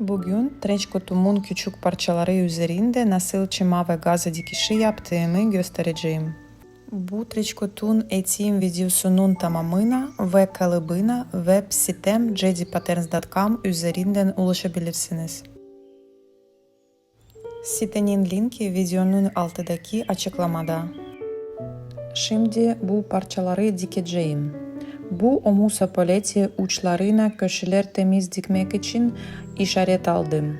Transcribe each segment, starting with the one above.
Bugün treç kutumun küçük parçaları üzerinde nasıl çima ve gazı dikişi yaptığımı göstereceğim. Bu treç kutun eğitim videosunun tamamına ve kalıbına web sitem jedipaterns.com üzerinden ulaşabilirsiniz. Sitenin linki videonun altındaki açıklamada. Şimdi bu parçaları dikeceğim. Bu omusa paleti uçlarına köşeler temiz dikmek için işaret aldım.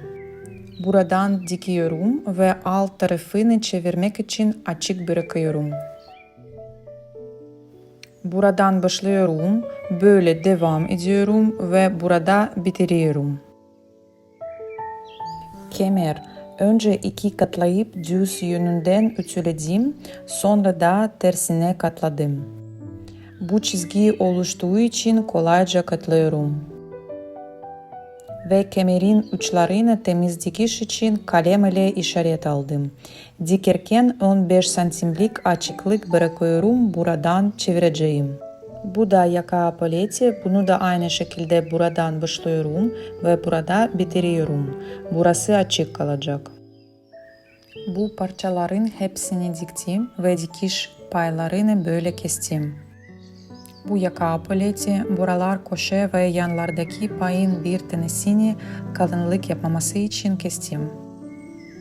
Buradan dikiyorum ve alt tarafını çevirmek için açık bırakıyorum. Buradan başlıyorum, böyle devam ediyorum ve burada bitiriyorum. Kemer önce iki katlayıp düz yönünden ütüledim, sonra da tersine katladım. Bu çizgi oluştuğu için kolayca katlıyorum. Ve kemerin uçlarına temiz dikiş için kalem ile işaret aldım. Dikerken 15 santimlik açıklık bırakıyorum buradan çevireceğim. Bu da yaka paleti. Bunu da aynı şekilde buradan başlıyorum ve burada bitiriyorum. Burası açık kalacak. Bu parçaların hepsini diktim ve dikiş paylarını böyle kestim. Bu yaka paleti buralar köşe ve yanlardaki payın bir tanesini kalınlık yapmaması için kestim.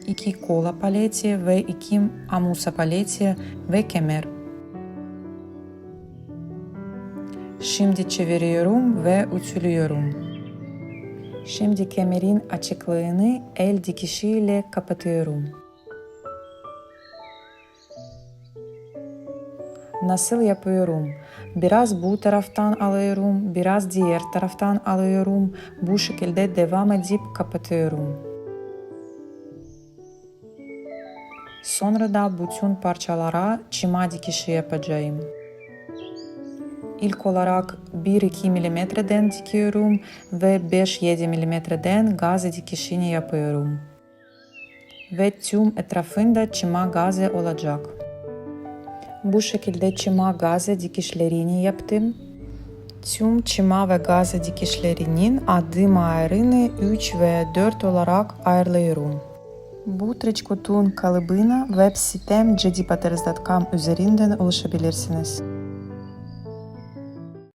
İki kola paleti ve iki amusa paleti ve kemer. Şimdi çeviriyorum ve ütülüyorum. Şimdi kemerin açıklığını el dikişiyle kapatıyorum. Nasıl yapıyorum? Biraz bu taraftan alıyorum, biraz diğer taraftan alıyorum. Bu şekilde devam edip kapatıyorum. Sonra da bütün parçalara çima dikişi yapacağım. İlk olarak 1-2 mm'den dikiyorum ve 5-7 mm'den gaz dikişini yapıyorum. Ve tüm etrafında çima gazı olacak. Bu şekilde çima gazı dikişlerini yaptım. Tüm çima ve gazı dikişlerinin adım ayarını 3 ve 4 olarak ayarlıyorum. Bu treçkutun kalıbına web sitem jedipaterns.com üzerinden ulaşabilirsiniz.